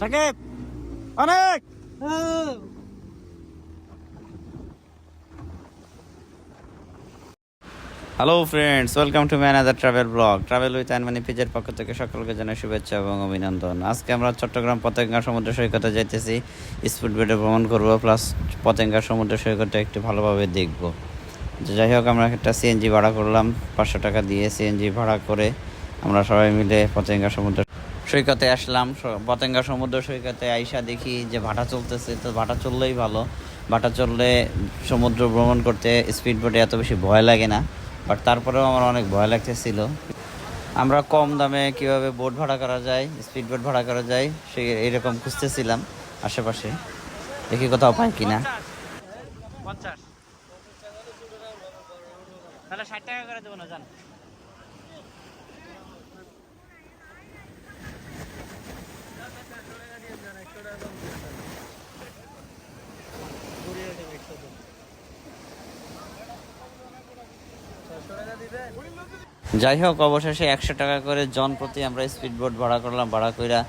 সাকিব! অনেক! Hello friends welcome to ম্যানাদার travel blog travel with আনমানি পেজের পক্ষ থেকে সকলকে জানাই শুভেচ্ছা এবং অভিনন্দন। আজকে আমরা চট্টগ্রাম পতেঙ্গা সমুদ্র সৈকতে যাইতেছি। স্পিড বোটে ভ্রমণ করব প্লাস পতেঙ্গা সমুদ্র সৈকতে একটু ভালোভাবে দেখব। যাই হোক, আমরা একটা সিএনজি ভাড়া করলাম। পাঁচশো টাকা দিয়ে সিএনজি ভাড়া করে আমরা সবাই মিলে পতেঙ্গা সমুদ্র সৈকতে আসলাম পতেঙ্গা সমুদ্র সৈকতে আইসা দেখি যে ভাটা চলতেছে, তো ভাটা চললেই ভালো। ভাটা চললে সমুদ্র ভ্রমণ করতে স্পিড বোটে এত বেশি ভয় লাগে না বাট তারপরেও আমার অনেক ভয় লাগতেছিল। আমরা কম দামে কীভাবে বোট ভাড়া করা যায় স্পিড বোট ভাড়া করা যায়, সে এরকম খুঁজতেছিলাম আশেপাশে। দেখি কোথাও পাই কিনা। পঞ্চাশ। তাহলে ষাট টাকা করে দেবো না, জান। যাই হোক, অবশেষে একশো টাকা করে জন প্রতি আমরা স্পিড বোট ভাড়া করলাম, ভাড়া কইরা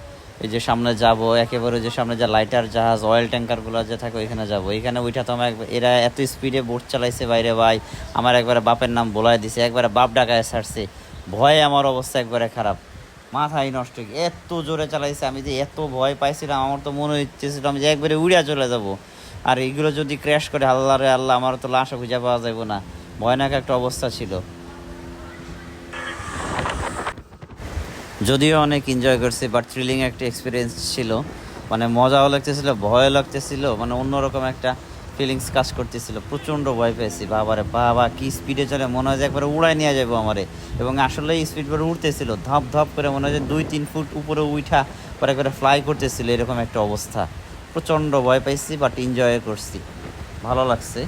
এই যে সামনে যাব, একেবারে যে সামনে যে লাইটার জাহাজ অয়েল ট্যাঙ্কারগুলো যে থাকে ওইখানে যাব। এখানে ওইটা তো আমার এরা এত স্পিডে বোট চালাইছে বাইরে ভাই। আমার একবারে বাপের নাম বলাই দিছে, একবারে বাপ ডাকায় ছাড়ছে। ভয়ে আমার অবস্থা একবারে খারাপ। মাথায় নষ্ট এত জোরে চালাইছে, আমি যে এত ভয় পাইছিলাম, আমার তো মনে হচ্ছেছিলাম যে একবারে উড়িয়া চলে যাব। আর এগুলো যদি ক্র্যাশ করে আল্লাহ রে আল্লাহ, আমার তো লাশও খুঁজে পাওয়া যাবে না। ভয়ানক একটা অবস্থা ছিল। যদিও অনেক এনজয় করছি বাট থ্রিলিং একটা এক্সপিরিয়েন্স ছিল। মানে মজাও লাগতেছিল ভয় লাগতেছিল মানে অন্যরকম একটা ফিলিংস কাজ করতেছিল। প্রচণ্ড ভয় পেয়েছি, বাবারে, বাবা, কি স্পিডে চলে মনে হয় যে একবারে উড়াই নিয়ে যাব আমারে। এবং আসলে স্পিড করে উঠতেছিল ধপ ধপ করে মনে হয় যে দুই, তিন ফুট উপরে উঠা পরে একবারে ফ্লাই করতেছিল, এরকম একটা অবস্থা। প্রচণ্ড ভয় পাইছি বাট এনজয় করছি। ভালো লাগছে।